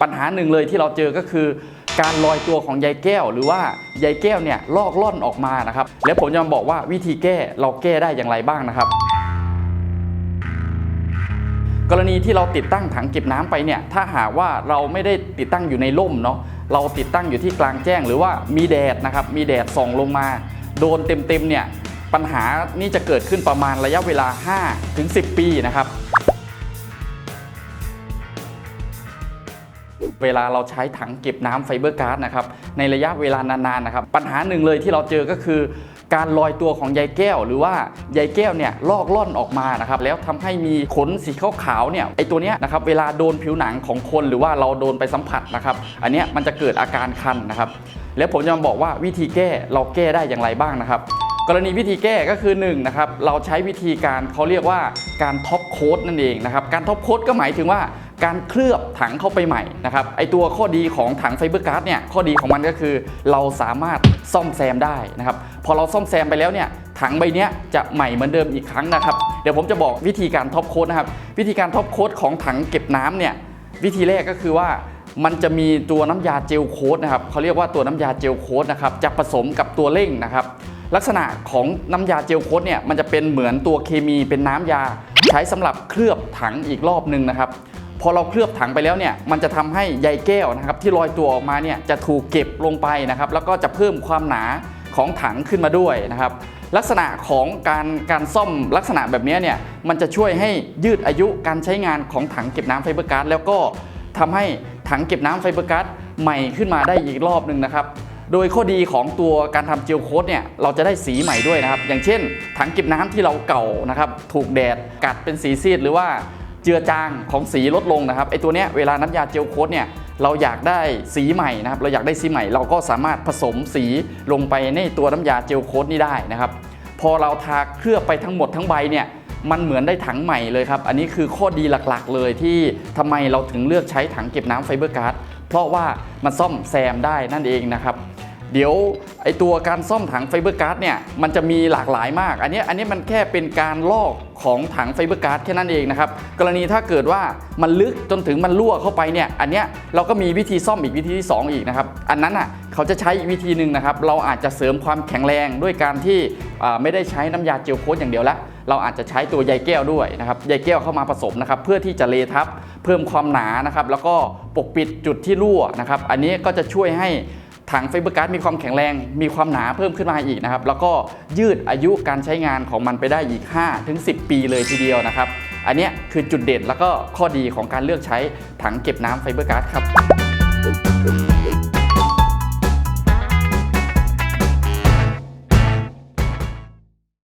ปัญหาหนึ่งเลยที่เราเจอก็คือ การลอยตัวของใยแก้ว หรือว่าใยแก้วเนี่ยลอกล่อนออกมานะครับแล้วผมจะมาบอกว่าวิธีแก้เราแก้ได้อย่างไรบ้างนะครับกรณีที่เราติดตั้งถังเก็บน้ำไปเนี่ยถ้าหากว่าเราไม่ได้ติดตั้งอยู่ในร่มเนาะเราติดตั้งอยู่ที่กลางแจ้ง หรือว่ามีแดดนะครับมีแดดส่องลงมา โดนเต็มๆเนี่ยปัญหานี่จะเกิดขึ้นประมาณระยะเวลา5ถึง10 ปีนะครับ เวลาเราใช้ถังเก็บน้ำไฟเบอร์การ์ดนะครับในระยะเวลานานๆนะครับปัญหาหนึ่งเลยที่เราเจอก็คือ การลอยตัวของใยแก้ว หรือว่าใยแก้วเนี่ยลอกล่อนออกมานะครับแล้วทำให้มีขนสีขาวๆเนี่ยไอตัวเนี้ยนะครับเวลาโดนผิวหนังของคนหรือว่าเราโดนไปสัมผัสนะครับอันเนี้ยมันจะเกิดอาการคันนะครับแล้วผมจะมาบอกว่าวิธีแก้เราแก้ได้อย่างไรบ้างนะครับกรณีวิธีแก้ก็คือ1นะครับเราใช้วิธีการเขาเรียกว่าการท็อปโค้ดนั่นเองนะครับการท็อปโค้ดก็หมายถึงว่า การเคลือบถังเข้าไปใหม่นะครับไอตัวข้อดีของถังไฟเบอร์การ์ดเนี่ยข้อดีของมันก็คือ เราสามารถซ่อมแซมได้นะครับพอเราซ่อมแซมไปแล้วเนี่ยถังใบเนี้ยจะใหม่เหมือนเดิมอีกครั้งนะครับ เดี๋ยวผมจะบอกวิธีการท็อปโค้ดนะครับวิธีการท็อปโค้ดของถังเก็บน้ำเนี่ยวิธีแรกก็คือว่ามันจะมีตัวน้ำยาเจลโค้ดนะครับเขาเรียกว่าตัวน้ำยาเจลโค้ดนะครับจะผสมกับตัวเร่งนะครับ ลักษณะของน้ำยาเจลโค้ดเนี่ยมันจะเป็นเหมือนตัวเคมีเป็นน้ำยา ใช้สำหรับเคลือบถังอีกรอบหนึ่งนะครับ พอเราเคลือบถังไปแล้วเนี่ยมันจะทำให้ใยแก้วนะครับที่ลอยตัวออกมาเนี่ยจะถูกเก็บลงไปนะครับแล้วก็จะเพิ่มความหนาของถังขึ้นมาด้วยนะครับลักษณะของการการซ่อมลักษณะแบบนี้เนี่ยมันจะช่วยให้ยืดอายุการใช้งานของถังเก็บน้ำไฟเบอร์การ์ดแล้วก็ทำให้ถังเก็บน้ำไฟเบอร์การ์ดใหม่ขึ้นมาได้อีกรอบหนึ่งนะครับโดยข้อดีของตัวการทำเจลโค้ดเนี่ยเราจะได้สีใหม่ด้วยนะครับ อย่างเช่น ถังเก็บน้ำที่เราเก่านะครับถูกแดดกัดเป็นสีซีดหรือว่า เจือจางของสีลดลงนะครับไอตัวเนี้ยเวลาน้ำยาเจลโค้ดเนี่ยเราอยากได้สีใหม่นะครับเราอยากได้สีใหม่ เราก็สามารถผสมสีลงไปในตัวน้ำยาเจลโค้ดนี้ได้นะครับ พอเราทาเคลือบไปทั้งหมดทั้งใบเนี่ยมันเหมือนได้ถังใหม่เลยครับ อันนี้คือข้อดีหลักๆ เลยที่ทำไมเราถึงเลือกใช้ถังเก็บน้ำไฟเบอร์การ์ดเพราะว่ามันซ่อมแซมได้นั่นเองนะครับ เดี๋ยวไอตัวการซ่อมถังไฟเบอร์การ์ดเนี่ยมันจะมีหลากหลายมาก อันนี้อันนี้มันแค่เป็นการลอกของถังไฟเบอร์การ์ดแค่นั้นเองนะครับกรณีถ้าเกิดว่ามันลึกจนถึงมันรั่วเข้าไปเนี่ยอันเนี้ยเราก็มีวิธีซ่อมอีกวิธีที่ 2 อีกนะครับอันนั้นอะเขาจะใช้อีกวิธีหนึ่งนะครับเราอาจจะเสริมความแข็งแรงด้วยการที่ไม่ได้ใช้น้ำยาเจลโค้ดอย่างเดียวละเราอาจจะใช้ตัวใยแก้วด้วยนะครับใยแก้วเข้ามาผสมนะครับเพื่อที่จะเลทับเพิ่มความหนานะครับแล้วก็ปกปิดจุดที่รั่วนะครับอันนี้ก็จะช่วยให้ ถังไฟเบอร์การ์ดมีความแข็งแรง มีความหนาเพิ่มขึ้นมาอีกนะครับ แล้วก็ยืดอายุการใช้งานของมันไปได้อีก 5-10 ปีเลยทีเดียวนะครับ อันนี้คือจุดเด่นแล้วก็ข้อดีของการเลือกใช้ถังเก็บน้ำไฟเบอร์การ์ดครับ